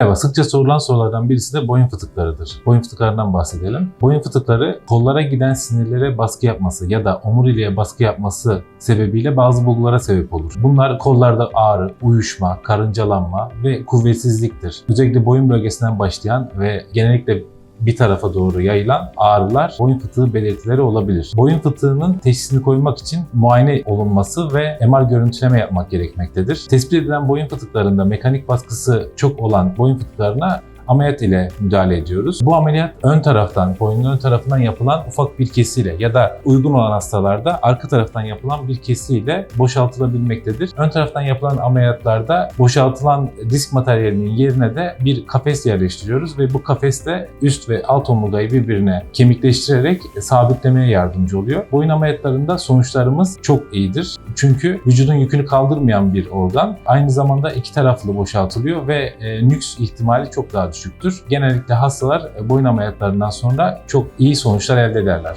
Evet, sıkça sorulan sorulardan birisi de boyun fıtıklarıdır. Boyun fıtıklarından bahsedelim. Boyun fıtıkları kollara giden sinirlere baskı yapması ya da omuriliğe baskı yapması sebebiyle bazı bulgulara sebep olur. Bunlar kollarda ağrı, uyuşma, karıncalanma ve kuvvetsizliktir. Özellikle boyun bölgesinden başlayan ve genellikle bir tarafa doğru yayılan ağrılar boyun fıtığı belirtileri olabilir. Boyun fıtığının teşhisini koymak için muayene olunması ve MR görüntüleme yapmak gerekmektedir. Tespit edilen boyun fıtıklarında mekanik baskısı çok olan boyun fıtıklarına ameliyat ile müdahale ediyoruz. Bu ameliyat ön taraftan, boynun ön tarafından yapılan ufak bir kesiyle ya da uygun olan hastalarda arka taraftan yapılan bir kesiyle boşaltılabilmektedir. Ön taraftan yapılan ameliyatlarda boşaltılan disk materyalinin yerine de bir kafes yerleştiriyoruz ve bu kafes de üst ve alt omurgayı birbirine kemikleştirerek sabitlemeye yardımcı oluyor. Boyun ameliyatlarında sonuçlarımız çok iyidir. Çünkü vücudun yükünü kaldırmayan bir organ. Aynı zamanda iki taraflı boşaltılıyor ve e, nüks ihtimali çok daha düşüktür. Genellikle hastalar boyun ameliyatlarından sonra çok iyi sonuçlar elde ederler.